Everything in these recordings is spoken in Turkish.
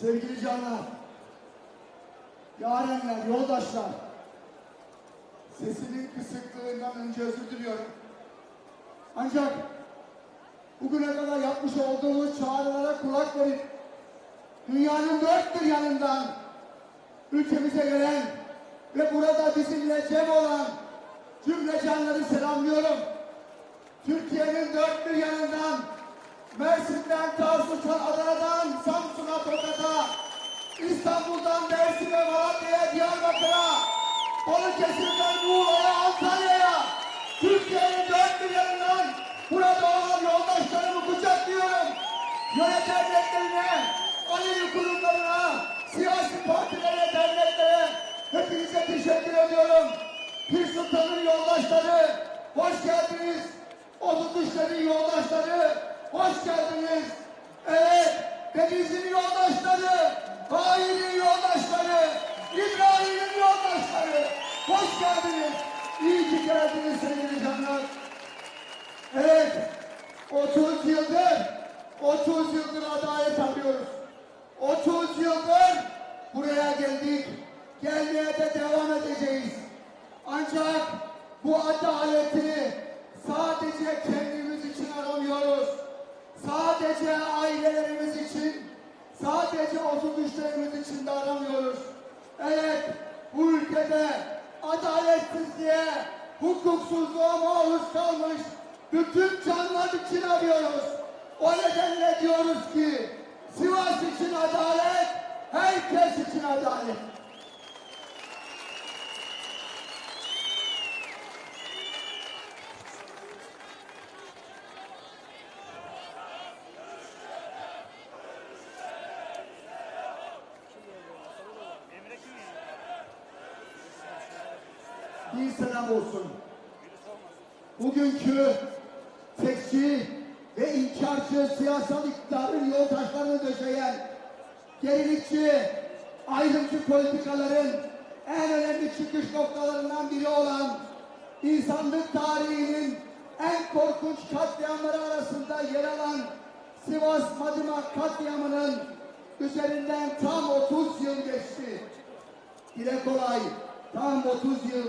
Sevgili canlar, yarenler, yoldaşlar, sesimin kısıklığından önce özür diliyorum. Ancak bugüne kadar yapmış olduğumuz çağrılara kulak verip dünyanın dört bir yanından ülkemize gelen ve burada bizimle cem olan cümle canları selamlıyorum. Türkiye'nin dört bir yanından Mersin'den, Tarsus'tan, Adana'dan, Samsun'a, Tokat'a, İstanbul'dan Mersin'e, Malatya'ya, Diyarbakır'a, Balıkesir'den Muğla'ya, Antalya'ya, Türkiye'nin dört bir yanından burada olan yoldaşlarımı kucaklıyorum. Yönet derneklerine, aleyhi kurumlarına, siyasi partilere, derneklere hepinize teşekkür ediyorum. Pir Sultan'ın yoldaşları, hoş geldiniz. Otuzuşların yoldaşları, hoş geldiniz. Evet, Deniz'in yoldaşları, Hayri'nin yoldaşları, İbrahim'in yoldaşları, hoş geldiniz. İyi ki geldiniz sevgili canlar. Evet, 30 yıldır, 30 yıldır adalet arıyoruz. 30 yıldır buraya geldik. Gelmeye de devam edeceğiz. Ancak bu adaleti sadece kendimiz için aramıyoruz. Sadece ailelerimiz için, sadece otuz güçlerimiz için de aramıyoruz. Evet, bu ülkede adaletsizliğe, hukuksuzluğa maruz kalmış bütün canlar için arıyoruz. O nedenle diyoruz ki Sivas için adalet, herkes için adalet. Bir selam olsun. Bugünkü tekçi ve inkarcı siyasal iktidarın yol taşlarını döşeyen gerilikçi, ayrımcı politikaların en önemli çıkış noktalarından biri olan insanlık tarihinin en korkunç katliamları arasında yer alan Sivas Madımak katliamının üzerinden tam 30 yıl geçti. Dile kolay tam 30 yıl.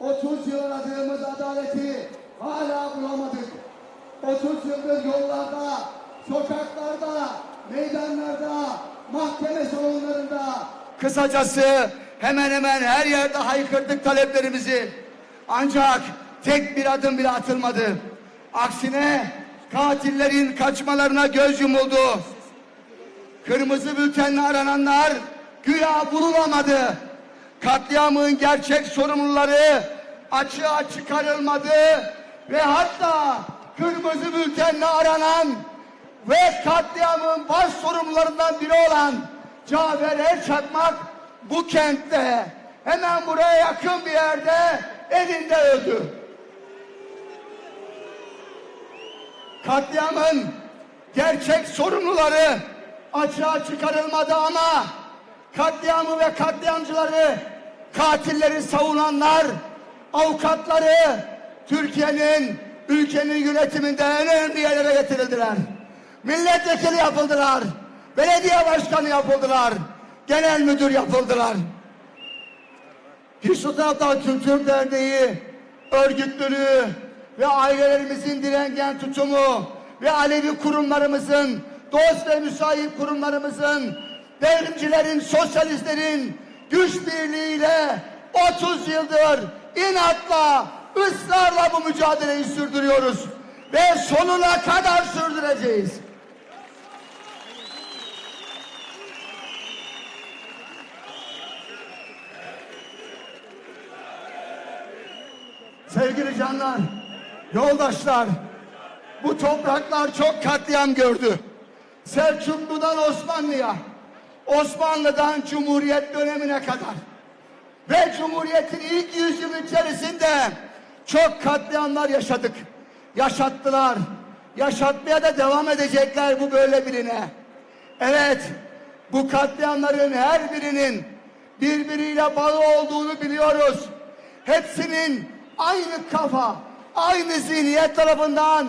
30 yıl aradığımız adaleti hala bulamadık. 30 yıldır yollarda, sokaklarda, meydanlarda, mahkeme salonlarında kısacası hemen hemen her yerde haykırdık taleplerimizi. Ancak tek bir adım bile atılmadı. Aksine katillerin kaçmalarına göz yumuldu. Kırmızı bültenle arananlar güya bulunamadı. Katliamın gerçek sorumluları açığa çıkarılmadı ve hatta kırmızı bültenle aranan ve katliamın baş sorumlularından biri olan Cafer Erçakmak bu kentte hemen buraya yakın bir yerde elinde öldü. Katliamın gerçek sorumluları açığa çıkarılmadı ama katliamı ve katliamcıları, katilleri savunanlar, avukatları Türkiye'nin, ülkenin yönetiminde en önemli yerlere getirildiler. Milletvekili yapıldılar, belediye başkanı yapıldılar, genel müdür yapıldılar. Hüsnü Kültür Derneği örgütlülüğü ve ailelerimizin direngen tutumu ve Alevi kurumlarımızın, dost ve müsait kurumlarımızın, devrimcilerin, sosyalistlerin güç birliğiyle 30 yıldır inatla, ısrarla bu mücadeleyi sürdürüyoruz. Ve sonuna kadar sürdüreceğiz. Sevgili canlar, yoldaşlar, bu topraklar çok katliam gördü. Selçuklu'dan Osmanlı'ya, Osmanlı'dan Cumhuriyet dönemine kadar ve Cumhuriyet'in ilk yüzyıl içerisinde çok katliamlar yaşadık. Yaşattılar. Yaşatmaya da devam edecekler bu böyle birine. Evet, bu katliamların her birinin birbiriyle bağı olduğunu biliyoruz. Hepsinin aynı kafa, aynı zihniyet tarafından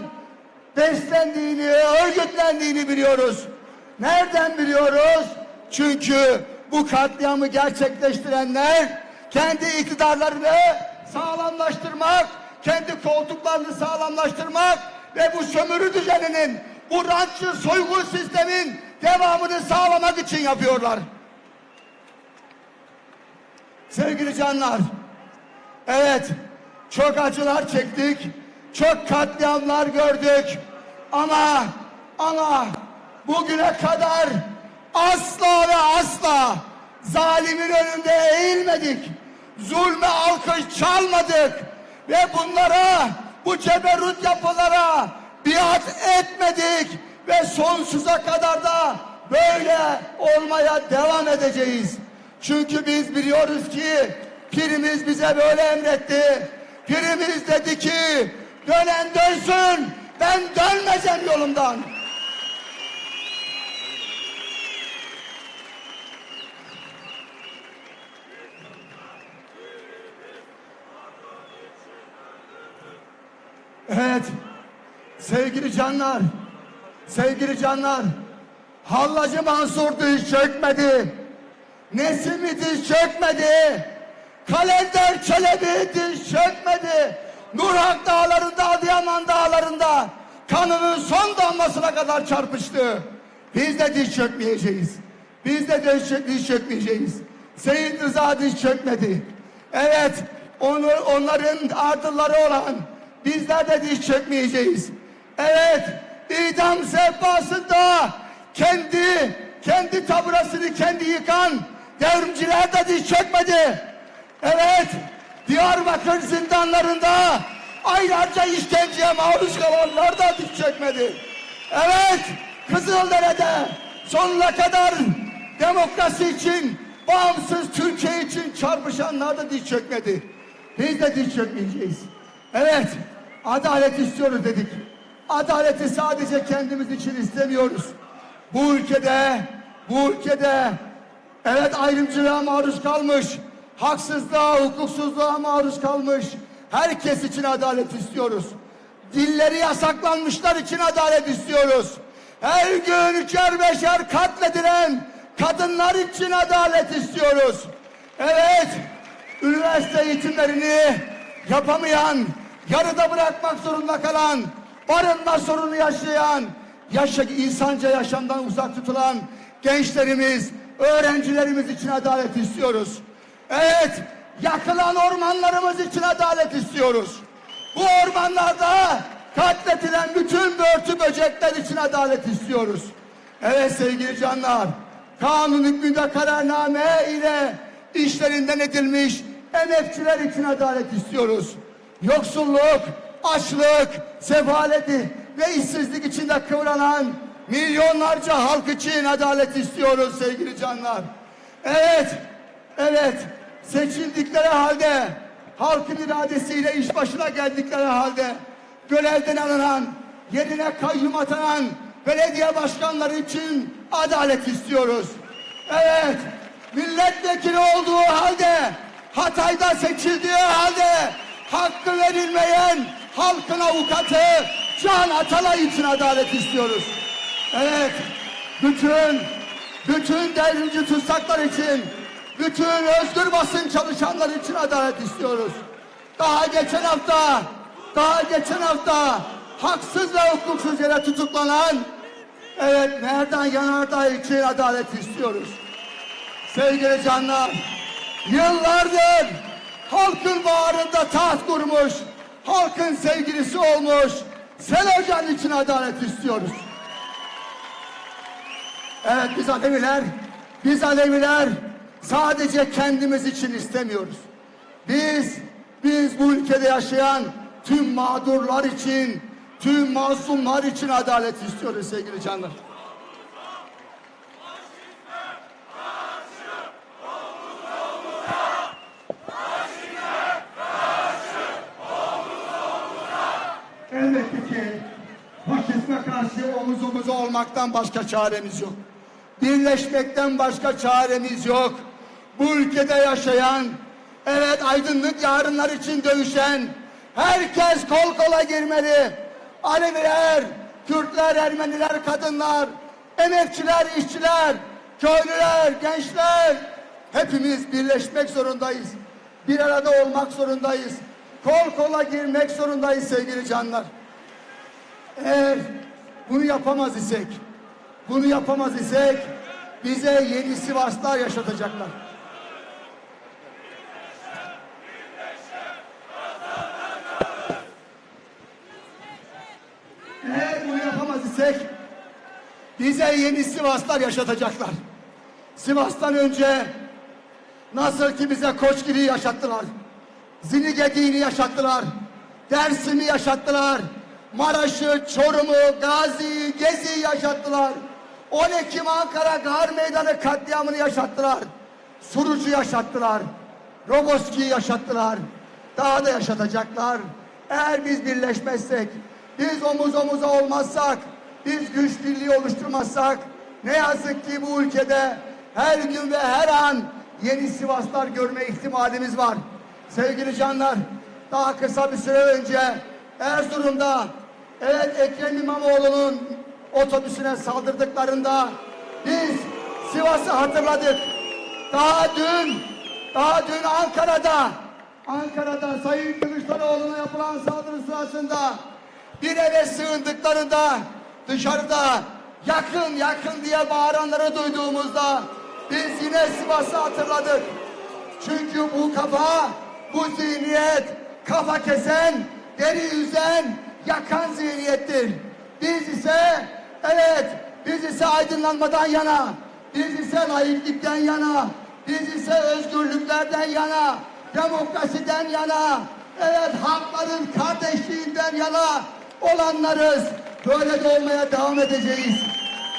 beslendiğini, örgütlendiğini biliyoruz. Nereden biliyoruz? Çünkü bu katliamı gerçekleştirenler kendi iktidarlarını sağlamlaştırmak, kendi koltuklarını sağlamlaştırmak ve bu sömürü düzeninin, bu rantçı soygun sistemin devamını sağlamak için yapıyorlar. Sevgili canlar, evet çok acılar çektik, çok katliamlar gördük ama ama bugüne kadar asla ve asla zalimin önünde eğilmedik. Zulme alkış çalmadık ve bunlara bu ceberut yapılara biat etmedik ve sonsuza kadar da böyle olmaya devam edeceğiz. Çünkü biz biliyoruz ki pirimiz bize böyle emretti. Pirimiz dedi ki dönen dönsün ben dönmeyeceğim yolumdan. Evet. Sevgili canlar. Sevgili canlar. Hallacı Mansur diz çökmedi. Nesimi diz çökmedi. Kalender Çelebi diz çökmedi. Nurhak dağlarında, Adıyaman dağlarında kanının son damlasına kadar çarpıştı. Biz de diz çökmeyeceğiz. Biz de diz, çök- diz çökmeyeceğiz. Seyit Rıza diz çökmedi. Evet, onu, onların ardılları olan bizler de diz çökmeyeceğiz. Evet, idam sehpasında kendi kendi taburasını kendi yıkan devrimciler de diz çökmedi. Evet, Diyarbakır zindanlarında aylarca işkenceye maruz kalanlar da diz çökmedi. Evet, Kızıldere'de sonuna kadar demokrasi için, bağımsız Türkiye için çarpışanlar da diz çökmedi. Biz de diz çökmeyeceğiz. Evet, adalet istiyoruz dedik. Adaleti sadece kendimiz için istemiyoruz. Bu ülkede, bu ülkede evet ayrımcılığa maruz kalmış, haksızlığa, hukuksuzluğa maruz kalmış herkes için adalet istiyoruz. Dilleri yasaklanmışlar için adalet istiyoruz. Her gün üçer beşer katledilen kadınlar için adalet istiyoruz. Evet, üniversite eğitimlerini yapamayan, yarıda bırakmak zorunda kalan, barınma sorunu yaşayan, yaşa, insanca yaşamdan uzak tutulan gençlerimiz, öğrencilerimiz için adalet istiyoruz. Evet, yakılan ormanlarımız için adalet istiyoruz. Bu ormanlarda katletilen bütün börtü böcekler için adalet istiyoruz. Evet sevgili canlar, kanun hükmünde kararname ile işlerinden edilmiş emekçiler için adalet istiyoruz. Yoksulluk, açlık, sefaleti ve işsizlik içinde kıvranan milyonlarca halk için adalet istiyoruz sevgili canlar. Evet, evet seçildikleri halde halkın iradesiyle iş başına geldikleri halde görevden alınan, yerine kayyum atanan belediye başkanları için adalet istiyoruz. Evet, milletvekili olduğu halde, Hatay'da seçildiği halde hakkı verilmeyen halkın avukatı Can Atalay için adalet istiyoruz. Evet, bütün, bütün devrimci tutsaklar için, bütün özgür basın çalışanlar için adalet istiyoruz. Daha geçen hafta, daha geçen hafta haksız ve hukuksuz yere tutuklanan, evet Merdan Yanardağ için adalet istiyoruz. Sevgili canlar, yıllardır halkın bağrında taht kurmuş, halkın sevgilisi olmuş, Sel için adalet istiyoruz. Evet biz Aleviler, biz Aleviler sadece kendimiz için istemiyoruz. Biz, biz bu ülkede yaşayan tüm mağdurlar için, tüm mazlumlar için adalet istiyoruz sevgili canlar. Elbette ki faşizme karşı omuz omuza olmaktan başka çaremiz yok. Birleşmekten başka çaremiz yok. Bu ülkede yaşayan, evet aydınlık yarınlar için dövüşen, herkes kol kola girmeli. Aleviler, Kürtler, Ermeniler, kadınlar, emekçiler, işçiler, köylüler, gençler hepimiz birleşmek zorundayız. Bir arada olmak zorundayız. Kol kola girmek zorundayız sevgili canlar. Eğer bunu yapamaz isek, bunu yapamaz isek bize yeni Sivaslar yaşatacaklar. Eğer bunu yapamaz isek bize yeni Sivaslar yaşatacaklar. Sivas'tan önce nasıl ki bize Koçgiri'yi yaşattılar. Zinigedi'ni yaşattılar. Dersim'i yaşattılar. Maraş'ı, Çorum'u, Gazi'yi, Gezi'yi yaşattılar. 10 Ekim Ankara Gar Meydanı katliamını yaşattılar. Surucu yaşattılar. Roboski'yi yaşattılar. Daha da yaşatacaklar. Eğer biz birleşmezsek, biz omuz omuza olmazsak, biz güç birliği oluşturmazsak, ne yazık ki bu ülkede her gün ve her an yeni Sivaslar görme ihtimalimiz var. Sevgili canlar, daha kısa bir süre önce Erzurum'da evet Ekrem İmamoğlu'nun otobüsüne saldırdıklarında biz Sivas'ı hatırladık. Daha dün, daha dün Ankara'da, Ankara'da Sayın Kılıçdaroğlu'na yapılan saldırı sırasında bir eve sığındıklarında dışarıda yakın yakın diye bağıranları duyduğumuzda biz yine Sivas'ı hatırladık. Çünkü bu kafa, bu zihniyet kafa kesen, deri yüzen, yakan zihniyettir. Biz ise evet biz ise aydınlanmadan yana, biz ise layıklıktan yana, biz ise özgürlüklerden yana, demokrasiden yana, evet halkların kardeşliğinden yana olanlarız. Böyle de olmaya devam edeceğiz.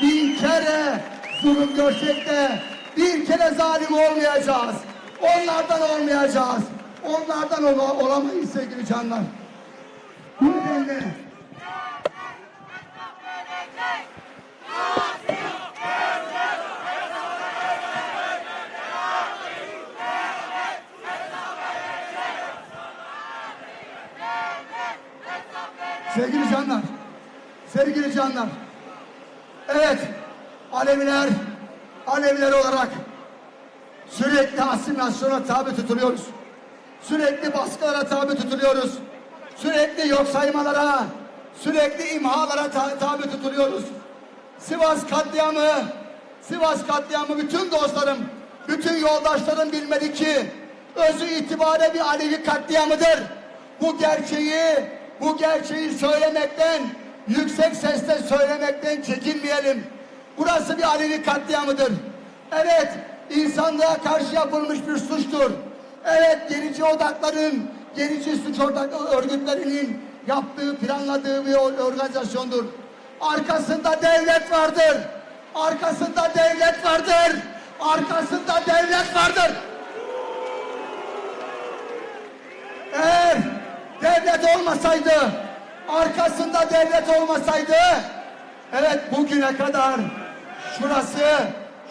Bin kere zulüm görsek de bir kere zalim olmayacağız. Onlardan olmayacağız. Onlardan ola- olamayız sevgili canlar. Sevgili canlar, sevgili canlar. Evet, Aleviler, Aleviler olarak sürekli asimilasyona tabi tutuluyoruz. Sürekli baskılara tabi tutuluyoruz. Sürekli yok saymalara, sürekli imhalara ta- tabi tutuluyoruz. Sivas katliamı, Sivas katliamı bütün dostlarım, bütün yoldaşlarım bilmeli ki özü itibariyle bir Alevi katliamıdır. Bu gerçeği, bu gerçeği söylemekten, yüksek sesle söylemekten çekinmeyelim. Burası bir Alevi katliamıdır. Evet, insanlığa karşı yapılmış bir suçtur. Evet, gerici odakların, gerici suç örgütlerinin yaptığı, planladığı bir or- organizasyondur. Arkasında devlet vardır. Arkasında devlet vardır. Arkasında devlet vardır. Eğer devlet olmasaydı, arkasında devlet olmasaydı, evet bugüne kadar şurası,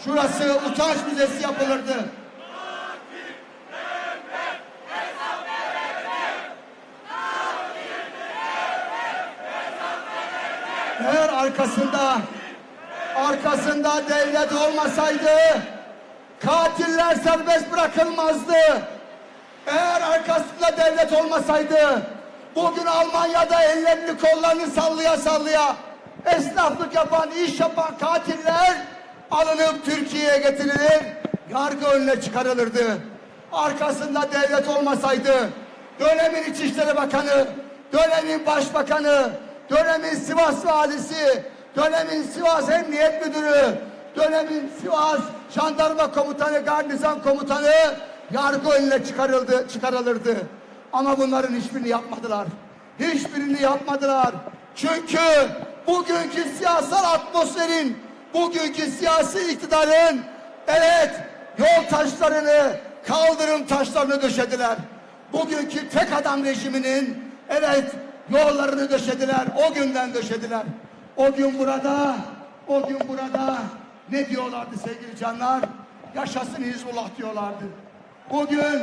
şurası utanç müzesi yapılırdı. Eğer arkasında, arkasında devlet olmasaydı, katiller serbest bırakılmazdı. Eğer arkasında devlet olmasaydı bugün Almanya'da ellerini kollarını sallaya sallaya esnaflık yapan, iş yapan katiller alınıp Türkiye'ye getirilir, yargı önüne çıkarılırdı. Arkasında devlet olmasaydı dönemin İçişleri Bakanı, dönemin Başbakanı, dönemin Sivas Valisi, dönemin Sivas Emniyet Müdürü, dönemin Sivas Jandarma Komutanı, Garnizon Komutanı yargı önüne çıkarıldı, çıkarılırdı. Ama bunların hiçbirini yapmadılar. Hiçbirini yapmadılar. Çünkü bugünkü siyasal atmosferin, bugünkü siyasi iktidarın evet yol taşlarını, kaldırım taşlarını döşediler. Bugünkü tek adam rejiminin evet yollarını döşediler. O günden döşediler. O gün burada, o gün burada ne diyorlardı sevgili canlar? Yaşasın Hizbullah diyorlardı. Bugün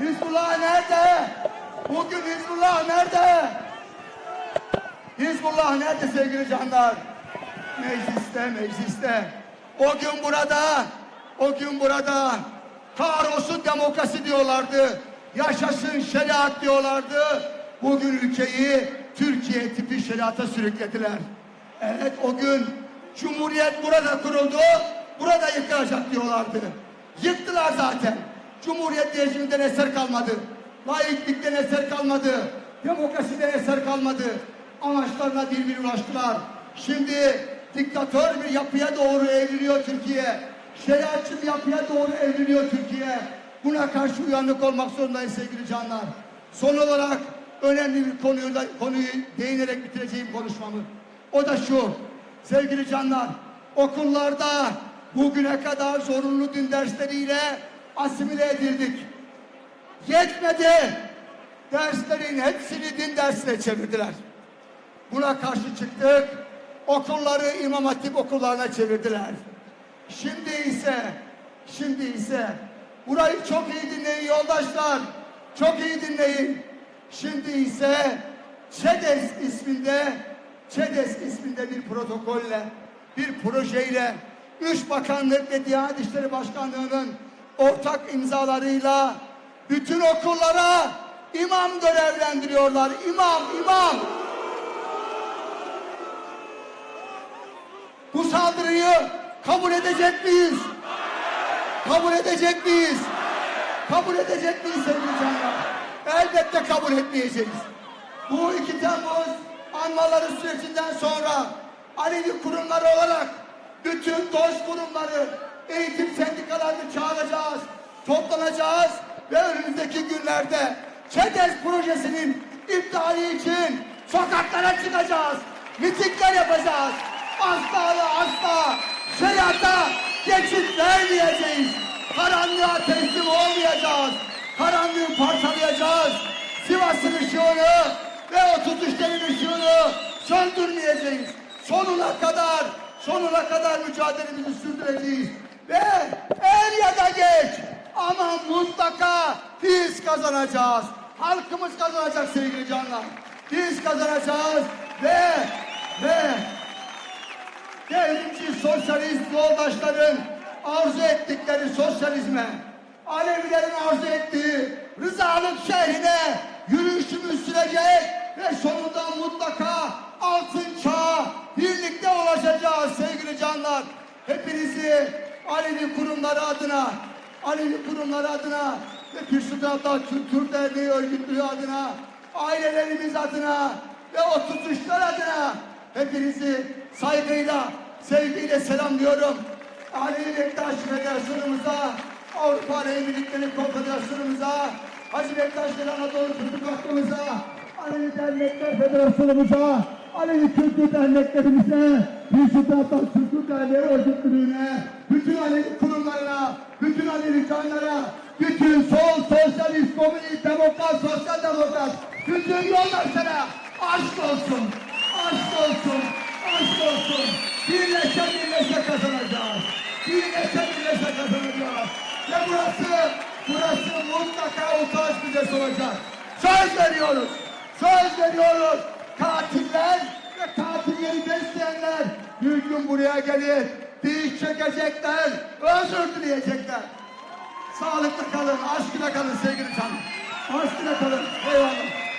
Hizbullah nerede? Bugün Hizbullah nerede? Hizbullah nerede sevgili canlar? Mecliste, mecliste. O gün burada, o gün burada kahrolsun demokrasi diyorlardı. Yaşasın şeriat diyorlardı. Bugün ülkeyi Türkiye tipi şeriata sürüklediler. Evet o gün Cumhuriyet burada kuruldu, burada yıkılacak diyorlardı. Yıktılar zaten. Cumhuriyet rejiminden eser kalmadı. Laiklikten eser kalmadı. Demokrasiden eser kalmadı. Amaçlarına bir bir ulaştılar. Şimdi diktatör bir yapıya doğru evriliyor Türkiye. Şeriatçı bir yapıya doğru evriliyor Türkiye. Buna karşı uyanık olmak zorundayız sevgili canlar. Son olarak önemli bir konuyu, da, konuyu değinerek bitireceğim konuşmamı. O da şu. Sevgili canlar, okullarda bugüne kadar zorunlu din dersleriyle asimile edildik. Yetmedi. Derslerin hepsini din dersine çevirdiler. Buna karşı çıktık. Okulları İmam Hatip okullarına çevirdiler. Şimdi ise, şimdi ise burayı çok iyi dinleyin yoldaşlar. Çok iyi dinleyin. Şimdi ise ÇEDES isminde ÇEDES isminde bir protokolle, bir projeyle üç bakanlık ve Diyanet İşleri Başkanlığı'nın ortak imzalarıyla bütün okullara imam görevlendiriyorlar. İmam, imam. Bu saldırıyı kabul edecek miyiz? Kabul edecek miyiz? Kabul edecek miyiz sevgili canlar? Elbette kabul etmeyeceğiz. Bu 2 Temmuz anmaları sürecinden sonra Alevi kurumları olarak bütün dost kurumları, eğitim sendikalarını çağıracağız, toplanacağız ve önümüzdeki günlerde ÇEDES projesinin iptali için sokaklara çıkacağız, mitingler yapacağız. Asla ve asla şeriata geçit vermeyeceğiz. Karanlığa teslim olmayacağız. Karanlığı parçalayacağız. Sivas'ın ışığını ve o tutuşların ışığını söndürmeyeceğiz. Sonuna kadar, sonuna kadar mücadelemizi sürdüreceğiz. Ve er ya da geç ama mutlaka biz kazanacağız. Halkımız kazanacak sevgili canlar. Biz kazanacağız ve ve devrimci sosyalist yoldaşların arzu ettikleri sosyalizme, Alevilerin arzu ettiği rızalık şehrine yürüyüşümüz sürecek ve sonunda mutlaka altın çağa birlikte ulaşacağız sevgili canlar. Hepinizi Alevi kurumları adına, Alevi kurumları adına ve Pir Sultan Kültür Derneği örgütlüğü adına, ailelerimiz adına ve o tutuşlar adına hepinizi saygıyla, sevgiyle selamlıyorum. Alevi Bektaş Federasyonumuza, Avrupa Alevi Birlikleri Konfederasyonumuza, Hacı Bektaş ve Anadolu Kültür Vakfımıza, Alevi Dernekler Federasyonumuza, Alevi Kültür Derneklerimize, Bir Sultan Kültür Derneği Örgütlülüğüne, bütün Alevi kurumlarına, bütün Alevi canlara, bütün sol, sosyalist, komünist, demokrat, sosyal demokrat, bütün yoldaşlara aşk olsun, aşk olsun, aşk olsun. Birleşe birleşe kazanacağız. Birleşe birleşe kazanacağız. Ve burası, burası mutlaka utanç müzesi olacak. Söz veriyoruz, söz veriyoruz. Katiller ve katilleri besleyenler bir gün buraya gelir. Diş çekecekler, özür dileyecekler. Sağlıklı kalın, aşkına kalın sevgili canım. Aşkına kalın. Eyvallah.